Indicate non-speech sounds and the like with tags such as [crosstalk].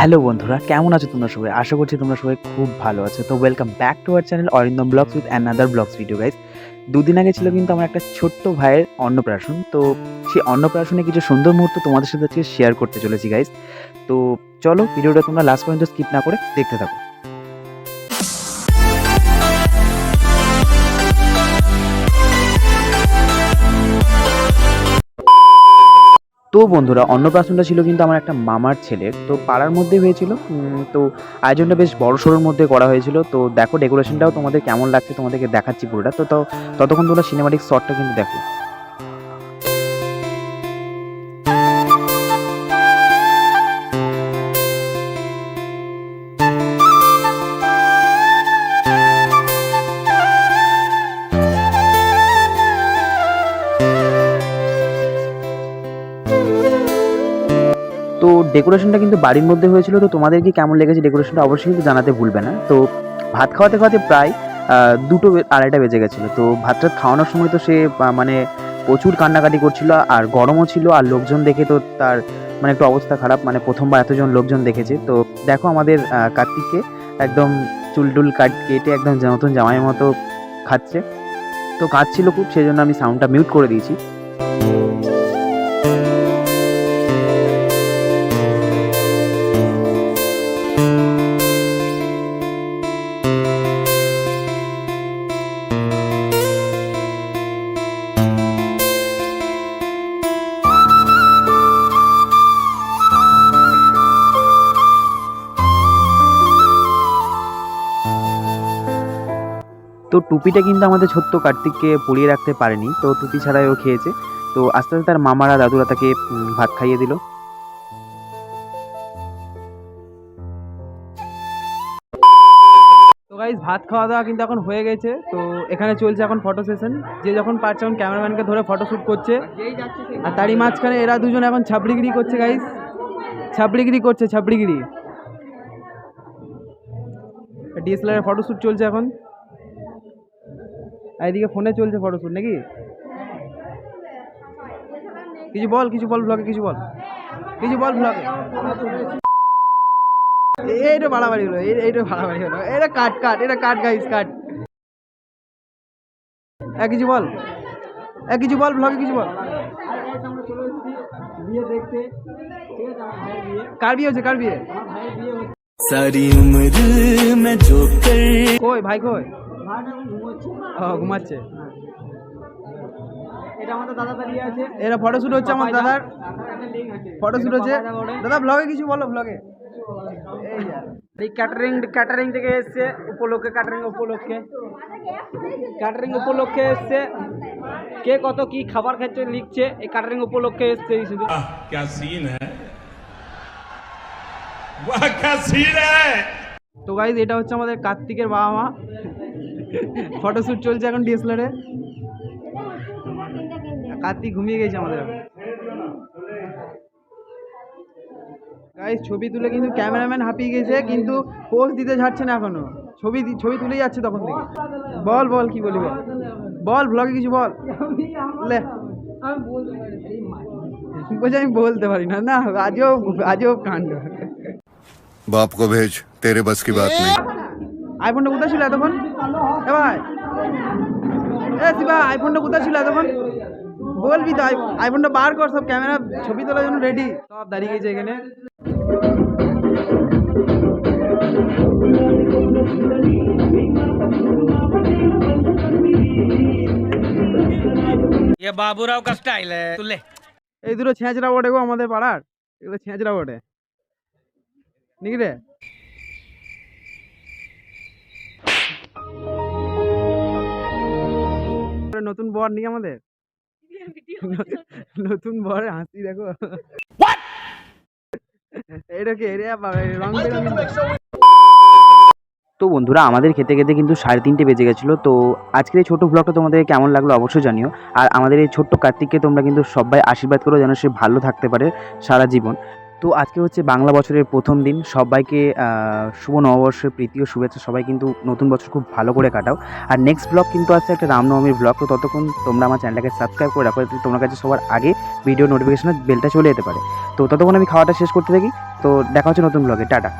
Hello বন্ধুরা, কেমন আছো তোমরা সবাই? আশা করছি তোমরা সবাই খুব ভালো আছো। তো welcome back to our channel Arindam vlogs with another vlogs video guys দুদিন আগে ছিল কিন্তু আমার একটা ছোট্ট ভাইয়ের অন্নপ্রাশন। তো সেই অন্নপ্রাশনে কিছু সুন্দর মুহূর্ত তোমাদের সাথে আজকে শেয়ার করতে চলেছি গাইজ তো চলো ভিডিওটা তোমরা লাস্ট পর্যন্ত স্কিপ না করে দেখতে থাকো। তো বন্ধুরা অন্নপ্রাশনটা ছিল কিন্তু আমার একটা মামার ছেলের। তো পাড়ার মধ্যে হয়েছিল তো আয়োজনটা বেশ বড় সড়োর মধ্যে করা হয়েছিল। তো দেখো ডেকোরেশনটাও তোমাদের কেমন লাগছে তোমাদেরকে দেখাচ্ছি পুরোটা। তো তো ততক্ষণ তোমরা সিনেমাটিক শটটা কিন্তু দেখো। তো ডেকোরেশনটা কিন্তু বাড়ির মধ্যে হয়েছিল, তো তোমাদের কি কেমন লেগেছে ডেকোরেশনটা অবশ্যই কিন্তু জানাতে ভুলবে না। তো ভাত খাওয়াতে খাওয়াতে প্রায় দুটো আড়াইটা বেজে গেছিল। তো ভাতটা খাওয়ানোর সময় তো সে মানে প্রচুর কান্নাকাটি করছিল, আর গরমও ছিল, আর লোকজন দেখে তো তার মানে একটু অবস্থা খারাপ। মানে প্রথমবার এতজন লোকজন দেখেছে। তো দেখো আমাদের কার্তিককে একদম চুলটুল কাট কেটে একদম নতুন জামাইয়ের মতো খাচ্ছে। তো কাঁদছিল খুব সেই জন্য আমি সাউন্ডটা মিউট করে দিয়েছি। তো টুপিটা কিন্তু আমাদের ছোট্ট কার্তিককে পরিয়ে রাখতে পারেনি, তো টুপি ছাড়াই ও খেয়েছে। তো আস্তে আস্তে তার মামারা, দাদুরা তাকে ভাত খাইয়ে দিল। ভাত খাওয়া দাওয়া কিন্তু এখন হয়ে গেছে। তো এখানে চলছে এখন ফটো সেশন যে যখন পারছে এখন ক্যামেরাম্যানকে ধরে ফটো শ্যুট করছে। আর তারই মাঝখানে এরা দুজন এখন ছাবড়িগিরি করছে গাইজ ছাবড়িগিরি করছে, ছাবড়িগিরি। ডিএসএলআর ফটো শ্যুট চলছে এখন। এইদিকে ফোনে চলছে ফটোশ্যুট নাকি? কিছু বল কিছু বল ব্লগে কিছু বল। কিছু বল ব্লগে এইটা বাড়াবাড়ি হলো এইটা বাড়াবাড়ি হলো। এটা কাট কাট এটা কাট গাইস কাট। এক কিছু বল। এক কিছু বল ব্লগে কিছু বল। কার বিয়ে হচ্ছে কার বিয়ে? সারি উমর কই ভাই কই? ঘুমাচ্ছে এরা ফটোশুট হচ্ছে আমার দাদার ফটোশুট হচ্ছে দাদা ব্লগে কিছু বলো ব্লগে এই ক্যাটারিং ক্যাটারিং থেকে এসছে উপলক্ষে ক্যাটারিং উপলক্ষে ক্যাটারিং উপলক্ষে এসছে কে কত কি খাবার খাচ্ছে লিখছে এই ক্যাটারিং উপলক্ষে এসছে এই শুধু वाह क्या सीन है वाह क्या सीन है তো গাইজ এটা হচ্ছে আমাদের কার্তিকের বাবা মা ফটোশ্যুট চলছে এখন ডিএসএলআরে কার্তিক ঘুমিয়ে গেছে আমাদের এখন গাইস ছবি তুলে কিন্তু ক্যামেরাম্যান হাঁপিয়ে গেছে কিন্তু পোস্ট দিতে ছাড়ছে না এখনও। ছবি ছবি তুলেই যাচ্ছে তখন থেকে। বল বল কি বলি? বল বল ব্লগে কিছু বল। লে। বলছি আমি বলতে পারি না। না আজও আজও কাণ্ড। বাপ কো ভেজ তেরে বাস কি বাত নেই। আইফোনটা কোথায় ছিল এতক্ষণ এ ভাই এ শিবা আইফোনটা কোথায় ছিল এতক্ষণ বলবি তো আই- আইফোনটা বার কর সব ক্যামেরা ছবি তোলার জন্য রেডি সব দাঁড়িয়ে গেছে এখানে ये बाबूराव का स्टाइल है तू ले এই দুটো ছেঁচড়া বটে গো আমাদের পাড়ার এগুলো ছেঁচড়া বটে নাকি রে নতুন বর নেই আমাদের? [laughs] নতুন বর হাসি দেখো। এটা কি? রং তো বন্ধুরা আমাদের খেতে খেতে কিন্তু সাড়ে তিনটে বেজে গেছিল তো আজকের এই ছোটো ব্লগটা তোমাদের কেমন লাগল অবশ্যই জানিও। আর আমাদের এই ছোট্ট কার্তিককে তোমরা কিন্তু সবাই আশীর্বাদ করো যেন সে ভালো থাকতে পারে সারা জীবন। তো আজকে হচ্ছে বাংলা বছরের প্রথম দিন। সবাইকে শুভ নববর্ষের প্রীতি ও শুভেচ্ছা। সবাই কিন্তু নতুন বছর খুব ভালো করে কাটাও। আর নেক্সট ব্লগ কিন্তু আছে একটা রামনবমীর ব্লগ তো ততক্ষণ তোমরা আমার চ্যানেলটাকে সাবস্ক্রাইব করে রাখো। তোমার কাছে সবার আগে ভিডিও নোটিফিকেশনের বেলটা চলে যেতে পারে। তো ততক্ষণ আমি খাওয়াটা শেষ করতে থাকি। তো দেখা হচ্ছে নতুন ব্লগে টাটা।